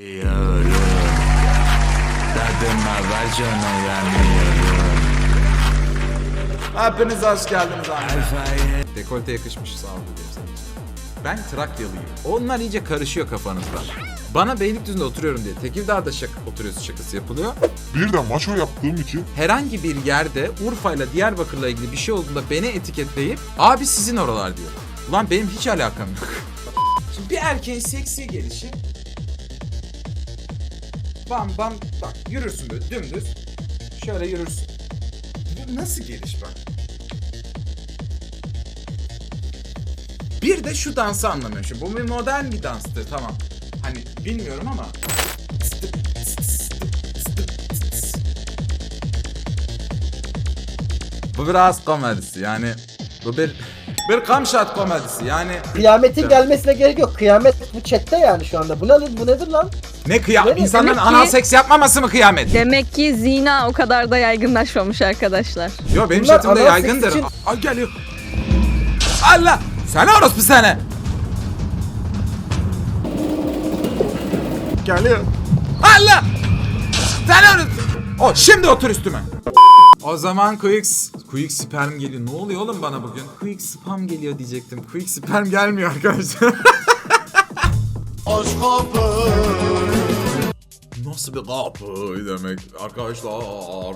Yanıyorum. Hepiniz hoş geldiniz abi. Dekolte yakışmış sağ olun. Ben Trakyalıyım. Onlar iyice karışıyor kafanızda. Bana Beylikdüzü'nde oturuyorum diye Tekirdağ'da şaka, oturuyorsun şakası yapılıyor. Bir de maço yaptığım için Herhangi bir yerde Urfa'yla Diyarbakır'la ilgili bir şey olduğunda beni etiketleyip abi sizin oralar diyor. Ulan benim hiç alakam yok. Şimdi bir erkeğin seksi gelişi Bam bam bak yürürsün böyle dümdüz. Şöyle yürürsün. Bu nasıl geliş bak. Bir de şu dansı anlamıyorum. Şimdi bu bir modern bir danstı tamam. Hani bilmiyorum ama. Bu biraz komedisi yani. Bu bir bir kamşat komedisi yani. Kıyametin gelmesine gerek yok. Kıyamet bu chatte yani şu anda. Bu nedir, bu nedir lan? Ne kıyam? Demek İnsanların ki- anal seks yapmaması mı kıyamet? Demek ki zina o kadar da yaygınlaşmamış arkadaşlar. Yo benim Bunlar chatimde anal seks yaygındır. için- Ay geliyor. Allah! Sen orospu seni. Geliyor. Allah! Sen orospu. O şimdi otur üstüme. O zaman quick, quick sperm geliyor. Ne oluyor oğlum bana bugün? Quick spam geliyor diyecektim. Quick sperm gelmiyor arkadaşlar. Nasıl bir kapı demek arkadaşlar?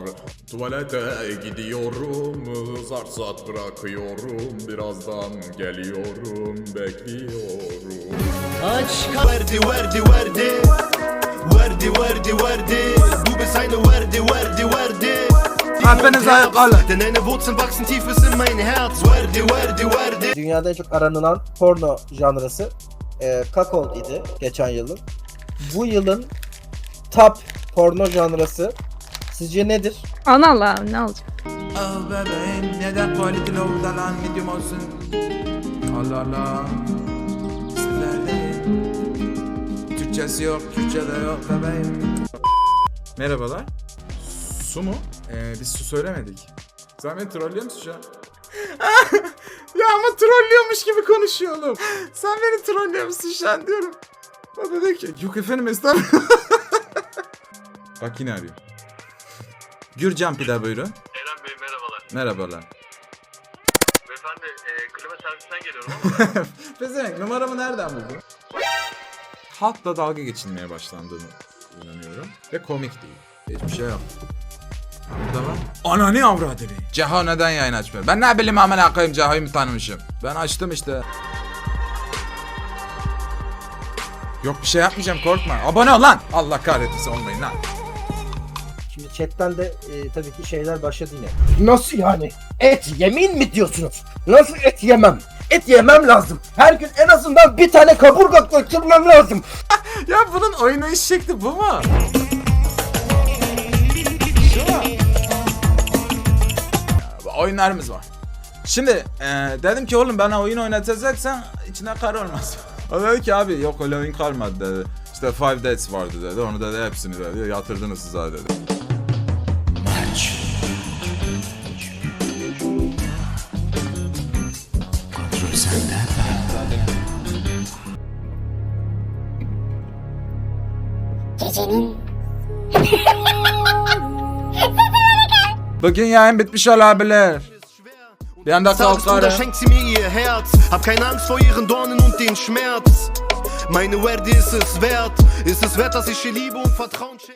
Tuvalete gidiyorum Zar bırakıyorum. Birazdan geliyorum Bekliyorum. Verdi verdi verdi. Verdi verdi verdi. Du bist eine verdi verdi verdi. Hepiniz ayağa kalın. Denn deine Wurzeln wachsen tief bis in mein Herz Verdi verdi verdi. Dünyada en çok aranılan porno janrası e, Kakol idi geçen yılın. Bu yılın top porno janrası sizce nedir? Anal abi ne olacak? Ah bebeğim neden quality low'da lan medium olsun Allah Allah Sizlerdeyim Türkçesi yok Türkçe de yok bebeğim Merhabalar Su mu? Ee, biz su söylemedik Sen beni trollüyor musun şu an? ya ama trollüyormuş gibi konuşuyor oğlum Sen beni trollüyor musun şu an diyorum O da diyor ki yok efendim estağfurullah Bak yine arıyor Gürcan Pida buyurun Eren Bey merhabalar. Merhabalar Beyefendi e, klima servisinden geliyorum ama Pezevenk numaramı nereden buldun? Halkla dalga geçilmeye başlandığını inanıyorum. Ve komik değil. Hiçbir şey yok. Burada var. Ananı avradını. Ceho neden yayın açmıyor? Ben ne bileyim amına koyayım Ceho'yu mu tanımışım? Ben açtım işte. Yok bir şey yapmayacağım korkma. Abone ol lan. Allah kahretmesin olmayın lan. Şimdi chatten de e, tabii ki şeyler başladı yine. Nasıl yani? Et yemin mi diyorsunuz? Nasıl et yemem? Et yemem lazım. Her gün en azından bir tane kaburga kaçırmam lazım. Ya bunun oynayış şekli bu mu? Oyunlarımız var. Şimdi e, dedim ki oğlum bana oyun oynatacaksan içine kar olmaz. O dedi ki abi yok öyle oyun kalmadı dedi. İşte Five Dates vardı dedi. Onu dedi hepsini dedi. Yatırdınız siz ha dedi. kontrol sende. Bugün yayın bitmiş olabilir. Bir anda kalkarım. schenkt sie mir ihr Herz Hab keine Angst vor ihren Dornen und den Schmerz Meine Verdi ist es wert Ist es wert, dass ich ihr Liebe und Vertrauen schenke